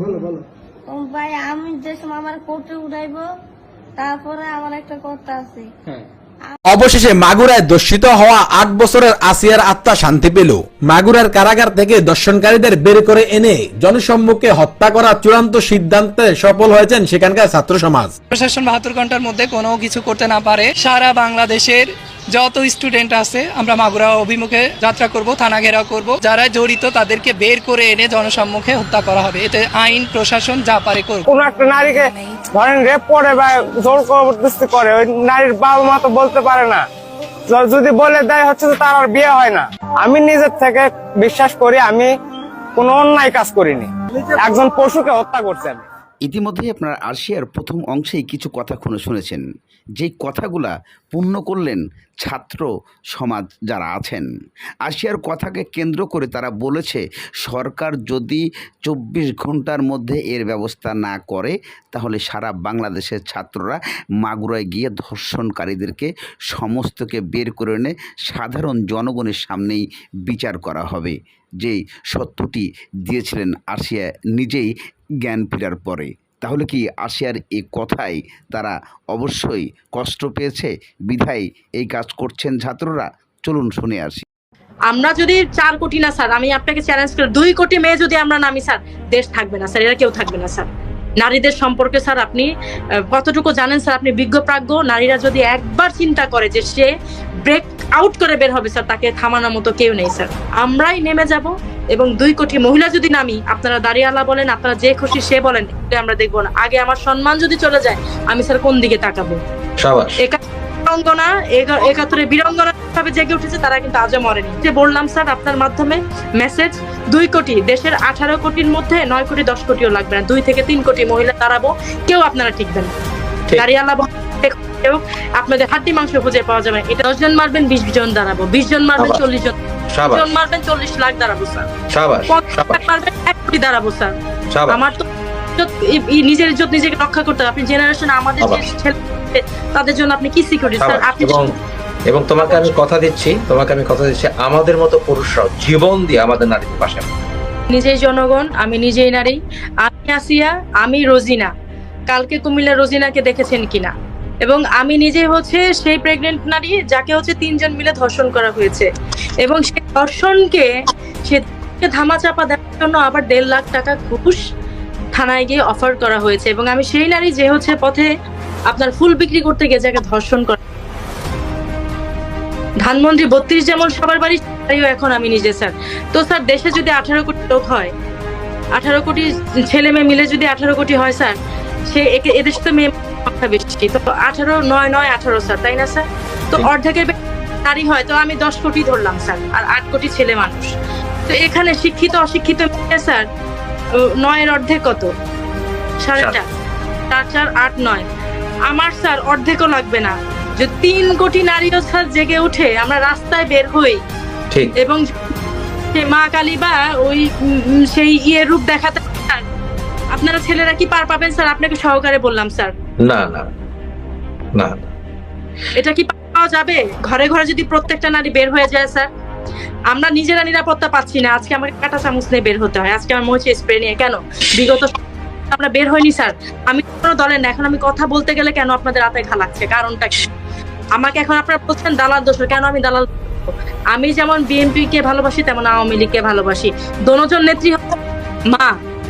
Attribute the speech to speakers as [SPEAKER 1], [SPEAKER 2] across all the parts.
[SPEAKER 1] বলো বলো।
[SPEAKER 2] ভাই আমি যে সময় আমার কোর্টে উঠাইবো তারপরে আমার একটা কথা আছে।
[SPEAKER 1] হ্যাঁ।
[SPEAKER 3] অবশেষে মাগুরায় দর্শিত হওয়া আট বছরের আসিয়ার আত্মা শান্তি পেল। মাগুরার কারাগার থেকে দর্শনকারীদের বের করে এনে জনসম্মুখে হত্যা করা চূড়ান্ত সিদ্ধান্তে সফল হয়েছেন সেখানকার ছাত্র সমাজ।
[SPEAKER 4] প্রশাসন বাহাত্তর ঘণ্টার মধ্যে কোনো কিছু করতে না পারে। সারা বাংলাদেশের যত স্টুডেন্ট আছে, আমরা মাগুরা অভিমুখে যাত্রা করব, থানা ঘেরাও করব। যারা জড়িত, তাদেরকে বের করে এনে জনসম্মুখে হত্যা করা হবে। এতে আইন, প্রশাসন যা পারে করবে।
[SPEAKER 5] কোন একটা নারীকে ধরেন রেপ করে বা জোর জবরদস্তি করে, ওই নারীর বাবা মা তো বলতে পারে না। যদি বলে দেয় হচ্ছে তো তার আর বিয়ে হয় না। আমি নিজের থেকে বিশ্বাস করি, আমি কোনো অন্যায় কাজ করিনি। একজন পশুকে হত্যা করছেন
[SPEAKER 6] ইতিমধ্যেই আপনারা আরশিয়ার প্রথম অংশেই কিছু কথা শুনে শুনেছেন। যেই কথাগুলা পূর্ণ করলেন ছাত্র সমাজ যারা আছেন। আশিয়ার কথাকে কেন্দ্র করে তারা বলেছে, সরকার যদি চব্বিশ ঘণ্টার মধ্যে এর ব্যবস্থা না করে, তাহলে সারা বাংলাদেশের ছাত্ররা মাগুরায় গিয়ে ধর্ষণকারীদেরকে সমস্তকে বের করে এনে সাধারণ জনগণের সামনেই বিচার করা হবে। যেই সত্যটি দিয়েছিলেন আশিয়া নিজেই জ্ঞান ফেরার পরে। তাহলে কি আসিয়ার এই কথাই তারা অবশ্যই কষ্ট পেয়েছে? বিধায় এই কাজ করছেন ছাত্ররা? চলুন শুনে আসি।
[SPEAKER 7] আমরা যদি চার কোটি না, স্যার, আমি আপনাকে চ্যালেঞ্জ করি। দুই কোটি মেয়ে যদি আমরা নামি, স্যার, দেশ থাকবে না, স্যার, এরা কেউ থাকবে না, স্যার। নারীদের সম্পর্কে স্যার আপনি কতটুকু জানেন স্যার আপনি বিজ্ঞ প্রাজ্ঞ? নারীরা যদি একবার চিন্তা করে যে সে ব্রেক আউট করে বের হবে স্যার তাকে থামানোর মতো কেউ নেই স্যার। আমরাই নেমে যাব এবং দুই কোটি মহিলা যদি নামি আপনারা দাঁড়িয়ালা বলেন আপনারা যে খুশি সে বলেন আমরা দেখব না। আগে আমার সম্মান যদি চলে যায় আমি স্যার কোন দিকে তাকাবো? একাত্তরে বীরাঙ্গনা ভাবে জেগে উঠেছে তারা কিন্তু আজও মরেনি। যে বললাম স্যার আপনার মাধ্যমে মেসেজ দুই কোটি দেশের আঠারো কোটির মধ্যে নয় কোটি দশ কোটিও লাগবে না। দুই থেকে তিন কোটি মহিলা দাঁড়াবো কেউ আপনারা টিকবেন। দাঁড়িয়ালা কেউ আপনাদের হাড্ডি মাংস খুঁজে পাওয়া যাবে এটা দশ জন মারবেন বিশ জন দাঁড়াবো। বিশ জন মারবেন চল্লিশ জন। জন মারবেন চল্লিশ লাখ দাঁড়াবো স্যার। মারবেন এক কোটি দাঁড়াবো স্যার। আমার তো নিজের ইজ্জত নিজেকে রক্ষা করতে হবে। আপনি জেনারেশন আমাদের যে ছেলে তাদের জন্য আপনি কি সিকিউরিটি স্যার? আপনি
[SPEAKER 1] এবং তোমাকে আমি কথা দিচ্ছি, তোমাকে আমি কথা দিচ্ছি, আমাদের মতো পুরুষরাও জীবন দিয়ে আমাদের নারীদের পাশে
[SPEAKER 7] নিজেই জনগণ, আমি নিজেই নারী। আমি আসিয়া, আমি রোজিনা। কালকে কুমিল্লা রোজিনাকে দেখেছেন কিনা? এবং আমি নিজে হচ্ছে সেই প্রেগনেন্ট নারী যাকে হচ্ছে তিনজন মিলে ধর্ষণ করা হয়েছে। এবং সেই ধর্ষণকে, সে ধামাচাপা দেওয়ার জন্য আবার দেড় লাখ টাকা ঘুষ থানায় গিয়ে অফার করা হয়েছে। এবং আমি সেই নারী যে হচ্ছে পথে আপনার ফুল বিক্রি করতে গিয়ে যাকে ধর্ষণ করে ধানমন্ত্রী বত্রিশ যেমন সবার বাড়ি তাইও এখন আমি নিজে স্যার। তো স্যার দেশে যদি আঠারো কোটি লোক হয় আঠারো কোটি ছেলে মেয়ে মিলে যদি আঠারো কোটি হয় স্যার সে একে- এদেশে তো মেয়ে সংখ্যা বেশি। তো আঠারো নয় নয় আঠারো স্যার তাই না স্যার? তো অর্ধেকের নারী হয় তো আমি দশ কোটি ধরলাম স্যার আর আট কোটি ছেলে মানুষ। তো এখানে শিক্ষিত অশিক্ষিত মেয়ে স্যার নয়ের অর্ধেক কত? সাড়ে। চার। চার চার আট নয়। আমার স্যার অর্ধেকও লাগবে না। যে তিন কোটি নারীও স্যার জেগে উঠে আমরা রাস্তায় বের হই।
[SPEAKER 1] ঠিক।
[SPEAKER 7] এবং মা কালী বা ওই সেই ইয়ে রূপ দেখাতে আপনারা ছেলেরা কি পার পাবেন স্যার? আপনাকে সহকারে বললাম স্যার।
[SPEAKER 1] না না না।
[SPEAKER 7] এটা কি পাওয়া যাবে? ঘরে ঘরে যদি প্রত্যেকটা নারী বের হয়ে যায় স্যার আমরা নিজেরা নিরাপত্তা পাচ্ছি না। আজকে আমাকে কাটা চামচ নিয়ে বের হতে হয়। আজকে আমার মনে হচ্ছে স্প্রে নিয়ে। কেন? বিগত আমরা বের হয়নি স্যার। আমি কোনো দলের না। এখন আমি কথা বলতে গেলে কেন আপনাদের হাতে ঘা লাগছে? কারণটা কি? আমাকে এখন আপনারা বলছেন দালাল দোষ কেন আমি দালাল আমি যেমন বিএনপি কে ভালোবাসি তেমন আওয়ামী লীগকে ভালোবাসি। দনোজন নেত্রী মা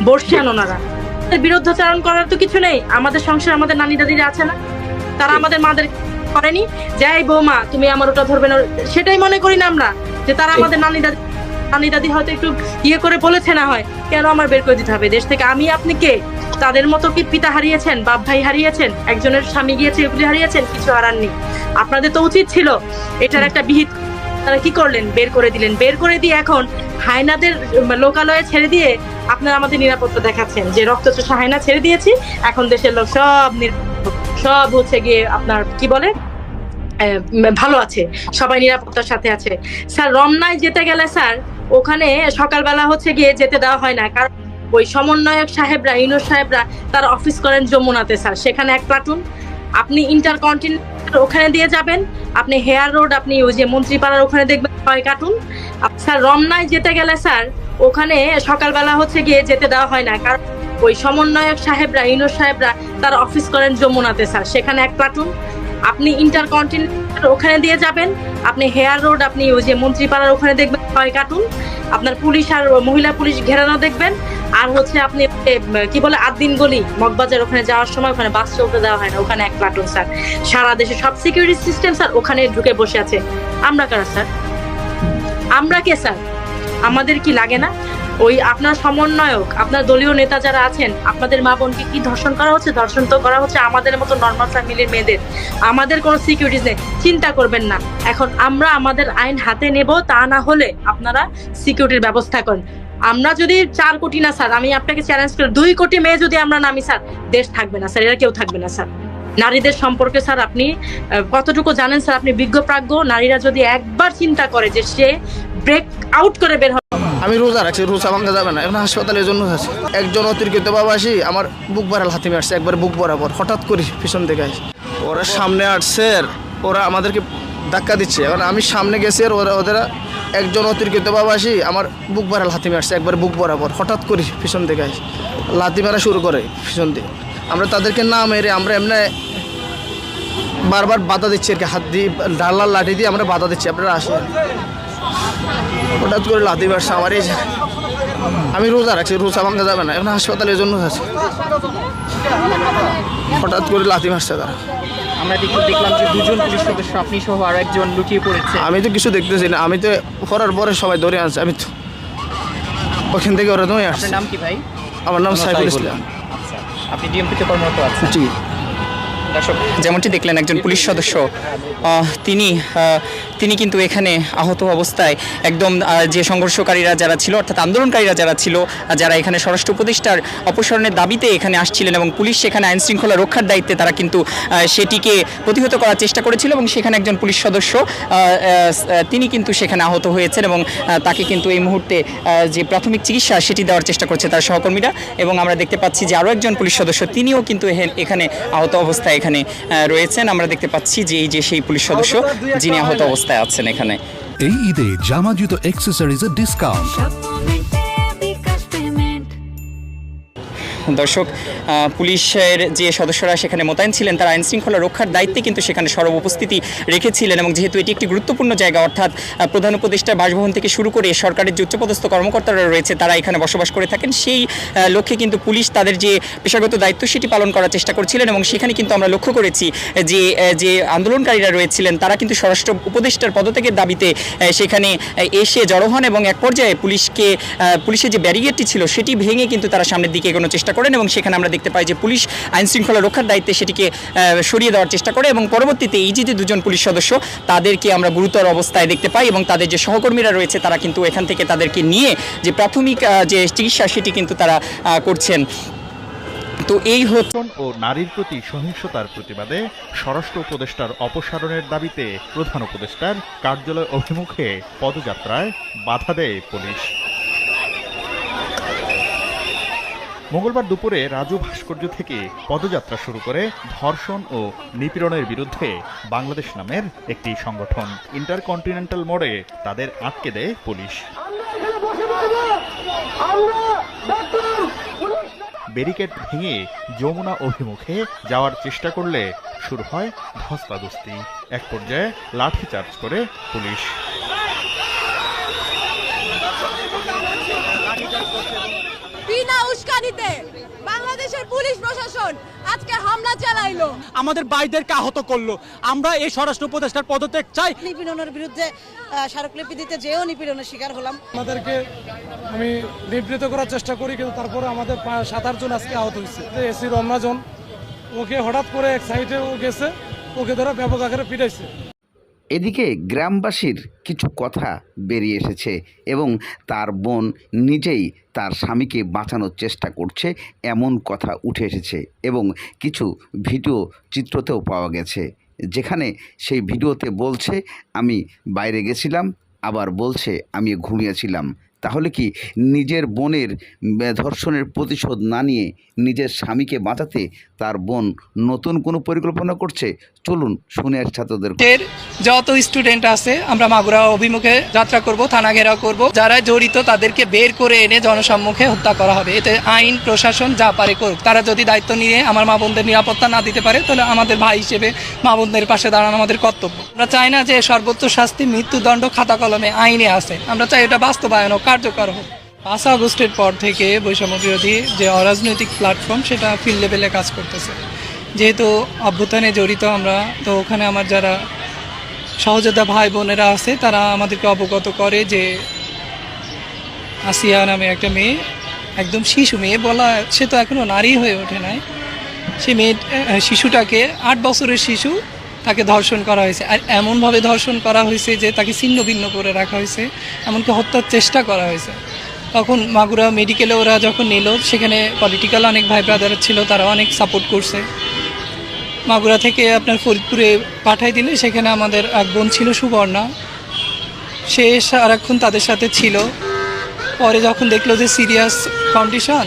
[SPEAKER 7] বর্ষিয়ান ওনারা। বিরুদ্ধাচারণ করার তো কিছু নেই। আমাদের সংসার আমাদের নানি দাদিরা আছে না? তারা আমাদের মাদের করেনি? যাই বৌমা তুমি আমার ওটা ধরবে না। সেটাই মনে করি না আমরা যে তারা আমাদের নানি দাদি নানি দাদি হয়তো একটু ইয়ে করে বলেছে না হয় কেন আমার বের করে দিতে হবে? দেশ থেকে আমি আপনি কে? তাদের মতো কি পিতা হারিয়েছেন, বাপ ভাই হারিয়েছেন, একজনের স্বামী গিয়েছে এগুলি হারিয়েছেন? কিছু হারাননি আপনাদের তো উচিত ছিল এটার একটা বিহিত। তারা কি করলেন? বের করে দিলেন। বের করে দিয়ে এখন হায়নাদের লোকালয়ে ছেড়ে দিয়ে আপনারা আমাদের নিরাপত্তা দেখাচ্ছেন। যে রক্তচোষা হায়না ছেড়ে দিয়েছি, এখন দেশের লোক সব সব হচ্ছে গিয়ে আপনার কি বলে? ভালো আছে। সবাই নিরাপত্তার সাথে আছে। স্যার, রমনায় যেতে গেলে স্যার, ওখানে সকালবেলা হচ্ছে গিয়ে যেতে দেওয়া হয় না। কারণ ওই সমন্বয়ক সাহেবরা ইউনুস সাহেবরা তার অফিস করেন যমুনাতে স্যার সেখানে এক প্লাটুন আপনি ইন্টার ইন্টারকন্টিনেন্টাল ওখানে দিয়ে যাবেন। আপনি হেয়ার রোড আপনি ওই যে মন্ত্রীপাড়ার ওখানে দেখবেন ছয় কার্টুন স্যার রমনায় যেতে গেলে স্যার ওখানে সকালবেলা হচ্ছে গিয়ে যেতে দেওয়া হয় না। কারণ ওই সমন্বয়ক সাহেবরা ইউনুস সাহেবরা তার অফিস করেন যমুনাতে স্যার সেখানে এক প্লাটুন আপনি ইন্টারকন্টিনেন্টাল ওখানে দিয়ে যাবেন, আপনি হেয়ার রোড আপনি ওই যে মন্ত্রীপাড়ার ওখানে দেখবেন, ছয় কার্টুন আপনার পুলিশ আর মহিলা পুলিশ ঘেরানো দেখবেন, আর হচ্ছে আপনি কি বলে, আদিন গলি, মগবাজার ওখানে যাওয়ার সময় ওখানে বাস চলতে দেওয়া হয় না, ওখানে এক প্লাটুন স্যার সারা দেশে সব সিকিউরিটি সিস্টেম স্যার ওখানে ঢুকে বসে আছে। আমরা কারা স্যার আমরা কে স্যার আমাদের কি লাগে না? ওই আপনার সমন্বয়ক, আপনার দলীয় নেতা যারা আছেন, আপনাদের মা বোনকে কি ধর্ষণ করা হচ্ছে? ধর্ষণ তো করা হচ্ছে আমাদের মতো নর্মাল ফ্যামিলির মেয়েদের। আমাদের কোনো সিকিউরিটিস নেই। চিন্তা করবেন না। এখন আমরা আমাদের আইন হাতে নেব, তা না হলে আপনারা সিকিউরিটির ব্যবস্থা করেন। আমরা যদি চার কোটি না, স্যার, আমি আপনাকে চ্যালেঞ্জ করি, দুই কোটি মেয়ে যদি আমরা নামি, স্যার, দেশ থাকবে না, স্যার, এরা কেউ থাকবে না, স্যার। নারীদের সম্পর্কে, স্যার, আপনি কতটুকু জানেন, স্যার, আপনি বিজ্ঞ প্রাজ্ঞ, নারীরা যদি একবার চিন্তা করে যে সে ব্রেক আউট করে বের হবে।
[SPEAKER 8] আমি রোজা রাখছি, রোজা ভাঙা যাবে না। এখন হাসপাতালের জন্য আছে। একজন অতিরিক্ত বাবাসী আমার বুক বাড়াল হাতে আসছে, একবার বুক বরাবর। হঠাৎ করি পিছন থেকে আসি। ওরা সামনে আসছে, ওরা আমাদেরকে ধাক্কা দিচ্ছে। এখন আমি সামনে গেছি, আর ওরা ওদের একজন অতিরিক্ত বাবাসী আমার বুক বাড়াল হাতে আসছে, একবার বুক বরাবর। হঠাৎ করি পিছন থেকে আসি। লাথি মারা শুরু করে পিছন দিয়ে। আমরা তাদেরকে না মেরে আমরা এমনি বারবার বাধা দিচ্ছি আর কি হাত দিয়ে ডাল্লার লাঠি দিয়ে আমরা বাধা দিচ্ছি। আপনারা আসেন। হঠাৎ করে লাথি মারছে আমার এই আমি রোজা রাখছি রোজা ভাঙা যাবে না এখন হাসপাতালের জন্য আছে। হঠাৎ করে লাথি মারছে তারা।
[SPEAKER 9] আমরা দেখতে দেখলাম যে দুজন পুলিশ সদস্য আপনি সহ আর একজন লুকিয়ে পড়েছে।
[SPEAKER 8] আমি তো কিছু দেখতেছি না আমি তো করার পরে সবাই ধরে আনছে আমি তো ওখান থেকে ওরা ধরে আসছে।
[SPEAKER 9] নাম কি ভাই?
[SPEAKER 8] আমার নাম সাইফুল ইসলাম।
[SPEAKER 9] আচ্ছা আপনি ডিএমপিতে কর্মরত আছেন?
[SPEAKER 8] জি।
[SPEAKER 9] দর্শক যেমনটি দেখলেন একজন পুলিশ সদস্য তিনি তিনি কিন্তু এখানে আহত অবস্থায় একদম যে সংঘর্ষকারীরা যারা ছিল, অর্থাৎ আন্দোলনকারীরা যারা ছিল যারা এখানে স্বরাষ্ট্র উপদেষ্টার অপসারণের দাবিতে এখানে আসছিলেন এবং পুলিশ সেখানে আইন শৃঙ্খলা রক্ষার দায়িত্বে তারা কিন্তু সেটিকে প্রতিহত করার চেষ্টা করেছিল এবং সেখানে একজন পুলিশ সদস্য তিনি কিন্তু সেখানে আহত হয়েছেন এবং তাকে কিন্তু এই মুহূর্তে যে প্রাথমিক চিকিৎসা সেটি দেওয়ার চেষ্টা করছে তার সহকর্মীরা এবং আমরা দেখতে পাচ্ছি যে আরও একজন পুলিশ সদস্য তিনিও কিন্তু এখানে আহত অবস্থায় এখানে রয়েছেন। আমরা দেখতে পাচ্ছি যে এই যে সেই পুলিশ সদস্য, যিনি আহত অবস্থায় আছেন এখানে।
[SPEAKER 10] এই ঈদে জামা জুতো অ্যাক্সেসরিজের ডিসকাউন্ট
[SPEAKER 9] দর্শক পুলিশের যে সদস্যরা সেখানে মোতায়েন ছিলেন, তারা আইন শৃঙ্খলা রক্ষার দায়িত্বে কিন্তু সেখানে সরব উপস্থিতি রেখেছিলেন এবং যেহেতু এটি একটি গুরুত্বপূর্ণ জায়গা, অর্থাৎ প্রধান উপদেষ্টার বাসভবন থেকে শুরু করে সরকারের যে উচ্চপদস্থ কর্মকর্তারা রয়েছে, তারা এখানে বসবাস করে থাকেন। সেই লক্ষ্যে কিন্তু পুলিশ তাদের যে পেশাগত দায়িত্ব সেটি পালন করার চেষ্টা করছিলেন এবং সেখানে কিন্তু আমরা লক্ষ্য করেছি, যে যে আন্দোলনকারীরা রয়েছিলেন, তারা কিন্তু স্বরাষ্ট্র উপদেষ্টার পদত্যাগের দাবিতে সেখানে এসে জড়ো হন এবং এক পর্যায়ে পুলিশকে পুলিশের যে ব্যারিগেডটি ছিল সেটি ভেঙে কিন্তু তারা সামনের দিকে এগোনোর চেষ্টা করেন এবং সেখানে আমরা দেখতে পাই যে পুলিশ আইন শৃঙ্খলা রক্ষার দায়িত্বে সেটিকে সরিয়ে দেওয়ার চেষ্টা করে এবং পরবর্তীতে এই যে দুজন পুলিশ সদস্য তাদেরকে আমরা গুরুতর অবস্থায় দেখতে পাই এবং তাদের যে সহকর্মীরা রয়েছে তারা কিন্তু এখান থেকে তাদেরকে নিয়ে যে প্রাথমিক যে চিকিৎসা সেটি কিন্তু তারা করছেন। তো এই হচ্ছে
[SPEAKER 11] ও নারীর প্রতি সহিংসতার প্রতিবাদে স্বরাষ্ট্র উপদেষ্টার অপসারণের দাবিতে প্রধান উপদেষ্টার কার্যালয় অভিমুখে পদযাত্রায় বাধা দেয় পুলিশ। মঙ্গলবার দুপুরে রাজু ভাস্কর্য থেকে পদযাত্রা শুরু করে ধর্ষণ ও নিপীড়নের বিরুদ্ধে বাংলাদেশ নামের একটি সংগঠন। ইন্টারকন্টিনেন্টাল মোড়ে তাদের আটকে দেয় পুলিশ। ব্যারিকেড ভেঙে যমুনা অভিমুখে যাওয়ার চেষ্টা করলে শুরু হয় ধস্তাধস্তি। এক পর্যায়ে লাঠিচার্জ করে পুলিশ
[SPEAKER 12] বিনা উস্কানিতে বাংলাদেশের পুলিশ প্রশাসন আজকে হামলা চালাইলো।
[SPEAKER 5] আমাদের আহত করল। আমরা এই স্বরাষ্ট্র উপদেষ্টার পদত্যাগ চাই।
[SPEAKER 12] নিপীড়নের বিরুদ্ধে স্মারকলিপি দিতে যেও নিপীড়নের শিকার হলাম।
[SPEAKER 5] আমাদেরকে আমি নিবৃত করার চেষ্টা করি কিন্তু তারপরে আমাদের সাত আট জন আজকে আহত হয়েছে। এসি রমনাজন ওকে হঠাৎ করে এক সাইডে ও গেছে ওকে ধরে ব্যাপক আকারে পিটাইছে।
[SPEAKER 6] এদিকে গ্রামবাসীর কিছু কথা বেরিয়ে এসেছে এবং তার বোন নিজেই তার স্বামীকে বাঁচানোর চেষ্টা করছে, এমন কথা উঠে এসেছে এবং কিছু ভিডিও চিত্রতেও পাওয়া গেছে। যেখানে সেই ভিডিওতে বলছে, আমি বাইরে গেছিলাম, আবার বলছে, আমি ঘুমিয়েছিলাম। তাহলে কি নিজের বোনের ধর্ষণের প্রতিশোধ না নিয়ে নিজের স্বামীকে বাঁচাতে তার বোন নতুন কোনো পরিকল্পনা করছে? চলুন, শুনে আসি ছাত্রদের
[SPEAKER 4] যত স্টুডেন্ট আছে, আমরা মাগুরা অভিমুখে যাত্রা করব, থানা ঘেরাও করব। যারা জড়িত, তাদেরকে বের করে এনে জনসম্মুখে হত্যা করা হবে। এতে আইন, প্রশাসন যা পারে করুক। তারা যদি দায়িত্ব নিয়ে আমার মা বোনদের নিরাপত্তা না দিতে পারে, তাহলে আমাদের ভাই হিসেবে মা বোনদের পাশে দাঁড়ানো আমাদের কর্তব্য। আমরা চাই না যে সর্বোচ্চ শাস্তি, মৃত্যুদণ্ড খাতা কলমে আইনে আছে। আমরা চাই এটা বাস্তবায়ন কার্যকর হোক। পাঁচ আগস্টের পর থেকে বৈষম্য বিরোধী যে অরাজনৈতিক প্ল্যাটফর্ম সেটা ফিল্ড লেভেলে কাজ করতেছে। যেহেতু অভ্যুত্থানে জড়িত আমরা, তো ওখানে আমার যারা সহযোদ্ধা ভাই বোনেরা আছে, তারা আমাদেরকে অবগত করে যে আসিয়া নামে একটা মেয়ে, একদম শিশু মেয়ে, বলা, সে তো এখনও নারী হয়ে ওঠে নাই। সে মেয়ে শিশুটাকে আট বছরের শিশু তাকে ধর্ষণ করা হয়েছে। আর এমনভাবে ধর্ষণ করা হয়েছে যে তাকে ছিন্ন ভিন্ন করে রাখা হয়েছে, এমনকি হত্যার চেষ্টা করা হয়েছে। তখন মাগুরা মেডিকেলে ওরা যখন নিল, সেখানে পলিটিক্যাল অনেক ভাই ব্রাদার ছিল, তারা অনেক সাপোর্ট করছে। মাগুরা থেকে আপনার ফরিদপুরে পাঠাই দিলে, সেখানে আমাদের এক বোন ছিল, সুবর্ণা। সে সারাক্ষণ তাদের সাথে ছিল। পরে যখন দেখল যে সিরিয়াস কন্ডিশন,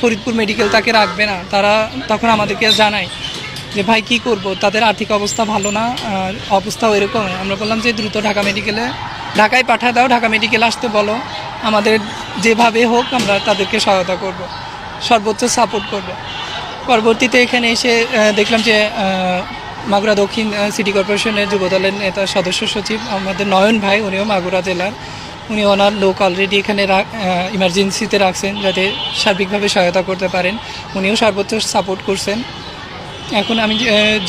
[SPEAKER 4] ফরিদপুর মেডিকেল তাকে রাখবে না, তারা তখন আমাদেরকে জানায় যে, ভাই, কি করব? তাদের আর্থিক অবস্থা ভালো না, আর অবস্থাও এরকম আমরা বললাম যে, দ্রুত ঢাকা মেডিকেলে, ঢাকায় পাঠা দাও, ঢাকা মেডিকেলে আসতে বলো। আমাদের যেভাবে হোক, আমরা তাদেরকে সহায়তা করব। সর্বোচ্চ সাপোর্ট করব। পরবর্তীতে এখানে এসে দেখলাম যে মাগুরা দক্ষিণ সিটি কর্পোরেশনের যুবদলের নেতা সদস্য সচিব আমাদের নয়ন ভাই, উনিও মাগুরা জেলার। উনি ওনার লোক অলরেডি এখানে ইমার্জেন্সিতে রাখছেন যাতে সার্বিকভাবে সহায়তা করতে পারেন। উনিও সর্বোচ্চ সাপোর্ট করছেন। এখন আমি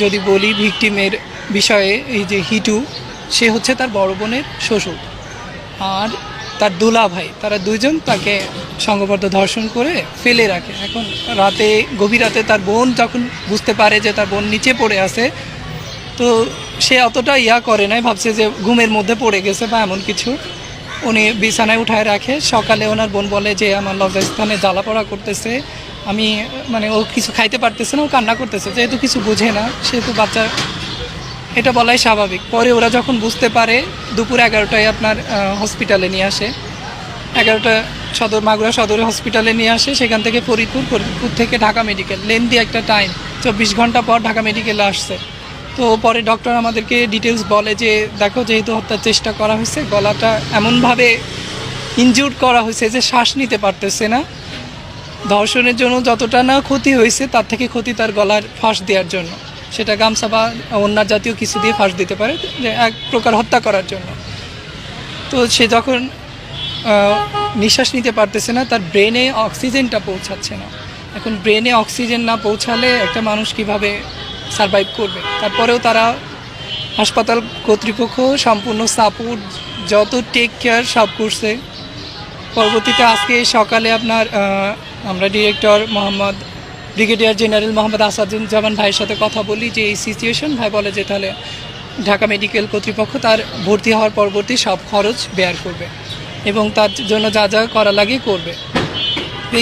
[SPEAKER 4] যদি বলি ভিকটিমের বিষয়ে, এই যে হিটু, সে হচ্ছে তার বড় বোনের শ্বশুর। আর তার দুলা ভাই, তারা দুইজন তাকে সংঘবদ্ধ ধর্ষণ করে ফেলে রাখে। এখন রাতে, গভীর রাতে তার বোন যখন বুঝতে পারে যে তার বোন নিচে পড়ে আছে, তো সে অতটা ইয়া করে নাই, ভাবছে যে ঘুমের মধ্যে পড়ে গেছে বা এমন কিছু। উনি বিছানায় উঠায় রাখে। সকালে ওনার বোন বলে যে, আমার লজ্জাস্থানে জ্বালা পড়া করতেছে। আমি মানে ও কিছু খাইতে পারতেছে না, ও কান্না করতেছে। যেহেতু কিছু বোঝে না, সেহেতু বাচ্চা এটা বলাই স্বাভাবিক। পরে ওরা যখন বুঝতে পারে, দুপুর এগারোটায় আপনার হসপিটালে নিয়ে আসে। এগারোটা সদর, মাগুরা সদর হসপিটালে নিয়ে আসে, সেখান থেকে ফরিদপুর ফরিদপুর থেকে ঢাকা মেডিকেল লেন্দি একটা টাইম চব্বিশ ঘণ্টা পর ঢাকা মেডিকেলে আসছে। তো পরে ডক্টর আমাদেরকে ডিটেলস বলে যে, দেখো, যেহেতু হত্যার চেষ্টা করা হয়েছে, গলাটা এমনভাবে ইনজিউর করা হয়েছে যে শ্বাস নিতে পারতেছে না। ধর্ষণের জন্য যতটা না ক্ষতি হয়েছে, তার থেকে ক্ষতি তার গলার ফাঁস দেওয়ার জন্য। সেটা গামছা বা অন্য জাতীয় কিছু দিয়ে ফাঁস দিতে পারে, যে এক প্রকার হত্যা করার জন্য। তো সে যখন নিঃশ্বাস নিতে পারতেছে না, তার ব্রেনে অক্সিজেনটা পৌঁছাচ্ছে না। এখন ব্রেনে অক্সিজেন না পৌঁছালে একটা মানুষ কীভাবে সারভাইভ করবে? তারপরেও তারা হাসপাতাল কর্তৃপক্ষ, সম্পূর্ণ সাপোর্ট, যত টেক কেয়ার সব করছে। পরবর্তীতে আজকে সকালে আপনার আমরা director Mohammad brigadier general Mohammad Asaduzzaman ভাইয়ের সাথে কথা বলি যে এই সিচুয়েশন ভাই বলে যে তাহলে ঢাকা মেডিকেল কর্তৃপক্ষ তার ভর্তি হওয়ার পরবর্তী সব খরচ বেয়ার করবে এবং তার জন্য যা যা করা লাগে করবে।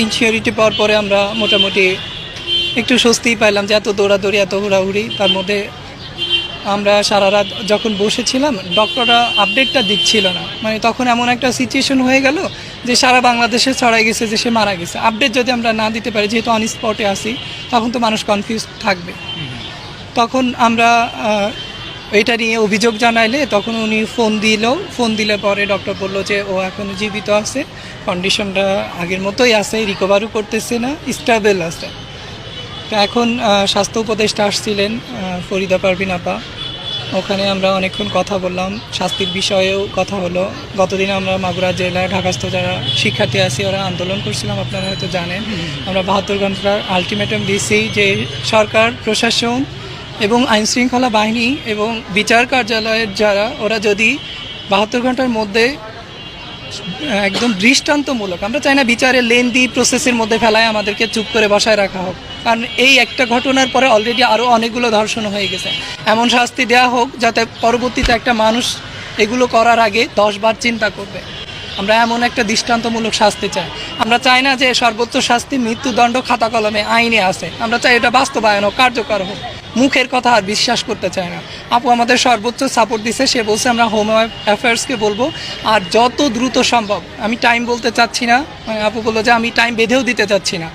[SPEAKER 4] ইনসিওরিটি পাওয়ার পরে আমরা মোটামুটি একটু স্বস্তিই পাইলাম যে এত দৌড়াদৌড়ি, এত হুড়াহুড়ি, তার মধ্যে আমরা সারা রাত যখন বসেছিলাম ডক্টররা আপডেটটা দিচ্ছিল না। মানে তখন এমন একটা সিচুয়েশন হয়ে গেল যে সারা বাংলাদেশে ছড়াই গেছে, যে সে মারা গেছে। আপডেট যদি আমরা না দিতে পারি, যেহেতু অন স্পটে আসি তখন তো মানুষ কনফিউজ থাকবে। তখন আমরা এটা নিয়ে অভিযোগ জানাইলে তখন উনি ফোন দিল। ফোন দিলে পরে ডক্টর বলল যে, ও এখন জীবিত আছে। কন্ডিশনটা আগের মতোই আছে রিকভারও করতেছে না স্টেবল আছে। এখন স্বাস্থ্য উপদেষ্টা আসছিলেন ফরিদা পারভিন আপা। ওখানে আমরা অনেকক্ষণ কথা বললাম শাস্তির বিষয়েও কথা হলো। গতদিন আমরা মাগুরা জেলায় ঢাকাস্থ যারা শিক্ষার্থী আছি ওরা আন্দোলন করছিলাম আপনারা হয়তো জানেন। আমরা বাহাত্তর ঘণ্টার আলটিমেটাম দিয়েছি যে সরকার প্রশাসন এবং আইনশৃঙ্খলা বাহিনী এবং বিচার কার্যালয়ের যারা ওরা যদি বাহাত্তর ঘণ্টার মধ্যে একদম দৃষ্টান্তমূলক। আমরা চাই না বিচারের লেন্দি প্রসেসের মধ্যে ফেলায় আমাদেরকে চুপ করে বসায় রাখা হোক। কারণ এই একটা ঘটনার পরে অলরেডি আরও অনেকগুলো ধর্ষণ হয়ে গেছে। এমন শাস্তি দেওয়া হোক যাতে পরবর্তীতে একটা মানুষ এগুলো করার আগে দশবার চিন্তা করবে। আমরা এমন একটা দৃষ্টান্তমূলক শাস্তি চাই। আমরা চাই না যে সর্বোচ্চ শাস্তি মৃত্যুদণ্ড খাতা কলমে আইনে আছে। আমরা চাই এটা বাস্তবায়ন হোক, কার্যকর হোক। মুখের কথা আর বিশ্বাস করতে চায় না। আপু আমাদের সর্বোচ্চ সাপোর্ট দিছে, সে বলছে, আমরা হোম অ্যাফেয়ার্সকে বলব, আর যত দ্রুত সম্ভব। আমি টাইম বলতে চাচ্ছি না। আপু বলল যে, আমি টাইম বেঁধেও দিতে চাচ্ছি না।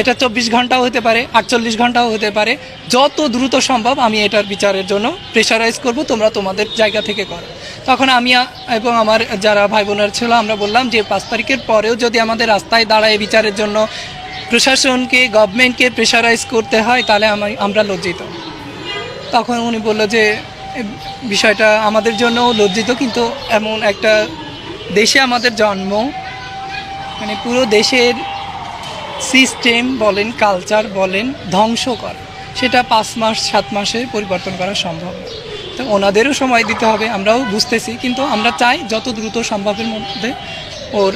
[SPEAKER 4] এটা চব্বিশ ঘন্টাও হতে পারে, আটচল্লিশ ঘন্টাও হতে পারে। যত দ্রুত সম্ভব আমি এটার বিচারের জন্য প্রেশারাইজ করব, তোমরা তোমাদের জায়গা থেকে করো। তখন আমি এবং আমার যারা ভাই বোনের ছিল, আমরা বললাম যে, পাঁচ তারিখের পরেও যদি আমাদের রাস্তায় দাঁড়ায় বিচারের জন্য প্রশাসনকে গভর্নমেন্টকে প্রেশারাইজ করতে হয়, তাহলে আমি, আমরা লজ্জিত। তখন উনি বলল যে বিষয়টা আমাদের জন্য লজ্জিত, কিন্তু এমন একটা দেশে আমাদের জন্ম মানে পুরো দেশের সিস্টেম বলেন কালচার বলেন, ধ্বংস করা। সেটা পাঁচ মাস, সাত মাসে পরিবর্তন করা সম্ভব। তো ওনাদেরও সময় দিতে হবে, আমরাও বুঝতেছি, কিন্তু আমরা চাই যত দ্রুত সম্ভবের মধ্যে ওর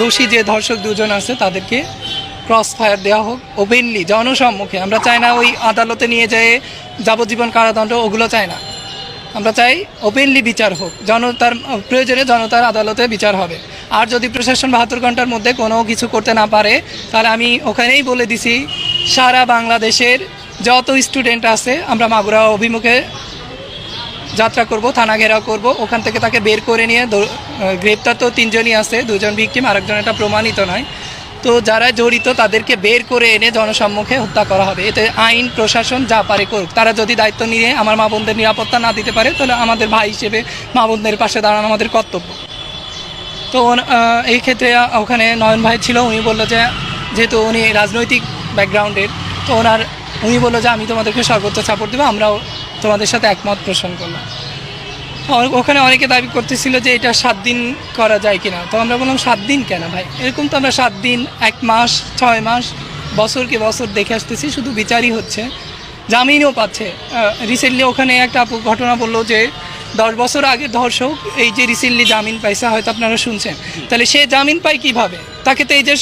[SPEAKER 4] দোষী যে ধর্ষক দুজন আছে তাদেরকে ক্রস ফায়ার দেওয়া হোক ওপেনলি জনসম্মুখে। আমরা চাই না ওই আদালতে নিয়ে যেয়ে যাবজ্জীবন কারাদণ্ড, ওগুলো চাই না। আমরা চাই ওপেনলি বিচার হোক। জনতার প্রয়োজনে জনতার আদালতে বিচার হবে। আর যদি প্রশাসন বাহাত্তর ঘণ্টার মধ্যে কোনো কিছু করতে না পারে, তাহলে আমি ওখানেই বলে দিছি, সারা বাংলাদেশের যত স্টুডেন্ট আছে, আমরা মাগুরা অভিমুখে যাত্রা করব, থানা ঘেরাও করব, ওখান থেকে তাকে বের করে নিয়ে গ্রেপ্তার তো তিনজনই আছে, দুজন ভিকটিম আরেকজন এটা প্রমাণিত নয়। তো যারা জড়িত তাদেরকে বের করে এনে জনসম্মুখে হত্যা করা হবে। এতে আইন, প্রশাসন যা পারে করুক। তারা যদি দায়িত্ব নিয়ে আমার মা বোনদের নিরাপত্তা না দিতে পারে, তাহলে আমাদের ভাই হিসেবে মা বোনদের পাশে দাঁড়ানো আমাদের কর্তব্য। তো এই ক্ষেত্রে ওখানে নয়ন ভাই ছিল, উনি বলল যে, যেহেতু উনি রাজনৈতিক ব্যাকগ্রাউন্ডের তো ওনার উনি বলল যে, আমি তোমাদেরকে সর্বোচ্চ সাপোর্ট দেবো, আমরাও তোমাদের সাথে একমত পোষণ করলাম। ওখানে অনেকে দাবি করতেছিল যে, এটা সাত দিন করা যায় কিনা? তো আমরা বললাম, সাত দিন কেন ভাই? এরকম তো আমরা সাত দিন, এক মাস, ছয় মাস, বছরকে বছর দেখে আসতেছি, শুধু বিচারই হচ্ছে। জামিনও পাচ্ছে। রিসেন্টলি ওখানে একটা ঘটনা বলল যে দশ বছর আগে ধর্ষক এই যে রিসেন্টলি জামিন পাইছে, হয়তো আপনারা শুনছেন। তাহলে সে জামিন পায় কীভাবে? তাকে তো এই যে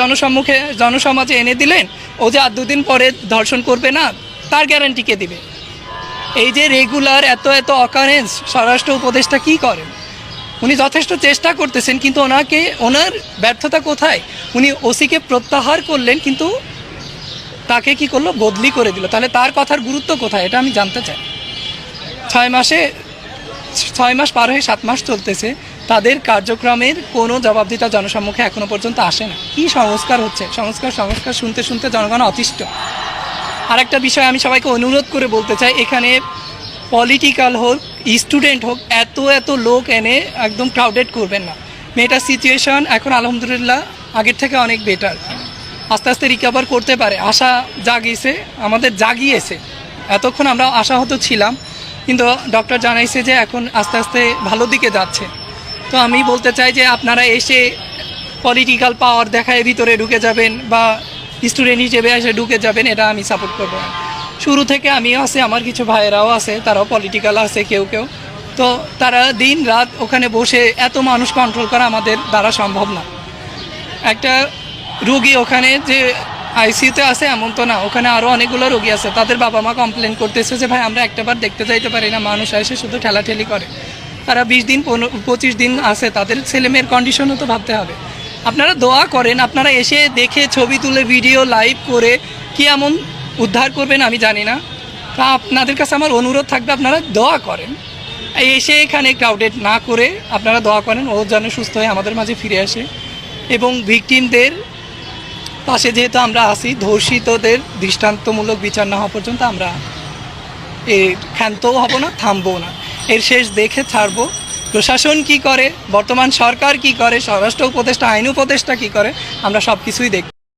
[SPEAKER 4] জনসম্মুখে, জনসমাজে এনে দিলেন, ও যে আর দুদিন পরে ধর্ষণ করবে না, তার গ্যারান্টি কে দিবে? এই যে রেগুলার এত এত অকারেন্স স্বরাষ্ট্র উপদেষ্টা কি করেন? উনি যথেষ্ট চেষ্টা করতেছেন, কিন্তু ওনাকে, ওনার ব্যর্থতা কোথায়? উনি ওসিকে প্রত্যাহার করলেন, কিন্তু তাকে কি করল? বদলি করে দিল। তাহলে তার কথার গুরুত্ব কোথায়? এটা আমি জানতে চাই। ছয় মাসে ছয় মাস পার হয়ে সাত মাস চলতেছে, তাদের কার্যক্রমের কোনো জবাবদিহিতা জনসম্মুখে এখনও পর্যন্ত আসে না। কী সংস্কার হচ্ছে? সংস্কার সংস্কার শুনতে শুনতে জনগণ অতিষ্ঠ। আরেকটা বিষয় আমি সবাইকে অনুরোধ করে বলতে চাই, এখানে পলিটিক্যাল হোক স্টুডেন্ট হোক, এত এত লোক এনে একদম ক্রাউডেড করবেন না। মেয়েটার সিচুয়েশন এখন আলহামদুলিল্লাহ আগের থেকে অনেক বেটার আস্তে আস্তে রিকভার করতে পারে। আশা জাগিয়েছে, আমাদের জাগিয়েছে। এতক্ষণ আমরা আশাহত ছিলাম। কিন্তু ডক্টর জানাইছে যে এখন আস্তে আস্তে ভালো দিকে যাচ্ছে। তো আমি বলতে চাই যে আপনারা এসে পলিটিক্যাল পাওয়ার দেখায় ভিতরে ঢুকে যাবেন বা স্টুডেন্ট হিসেবে এসে ঢুকে যাবেন, এটা আমি সাপোর্ট করব। শুরু থেকে আমিও আছে, আমার কিছু ভাইয়েরাও আছে, তারাও পলিটিক্যাল আছে, কেউ কেউ। তো তারা দিন রাত ওখানে বসে এত মানুষ কন্ট্রোল করা আমাদের দ্বারা সম্ভব না। একটা রুগী ওখানে যে আইসিইউতে আছে, এমন তো না। ওখানে আরও অনেকগুলো রোগী আছে। তাদের বাবা মা কমপ্লেন করতেছে যে, ভাই, আমরা একটাবার দেখতে যাইতে পারি না। মানুষ এসে শুধু ঠেলাঠেলি করে। তারা বিশ দিন পঁচিশ দিন আছে। তাদের ছেলে মেয়ের কন্ডিশনও তো ভাবতে হবে। আপনারা দোয়া করেন, আপনারা এসে দেখে ছবি তুলে ভিডিও লাইভ করে কি এমন উদ্ধার করবেন আমি জানি না। তা আপনাদের কাছে আমার অনুরোধ থাকবে, আপনারা দোয়া করেন। এসে এখানে ক্রাউডেড না করে আপনারা দোয়া করেন, ও যেন সুস্থ হয়ে আমাদের মাঝে ফিরে আসে। এবং ভিকটিমদের পাশে যেহেতু আমরা আছি, ধর্ষিতদের দৃষ্টান্তমূলক বিচার না হওয়া পর্যন্ত আমরা এ ক্ষান্তও হব না থামবো না। এর শেষ দেখে ছাড়ব। প্রশাসন কি করে? বর্তমান সরকার কি করে? স্বরাষ্ট্র উপদেষ্টা, আইন উপদেষ্টা কি করে? আমরা সব কিছুই দেখব।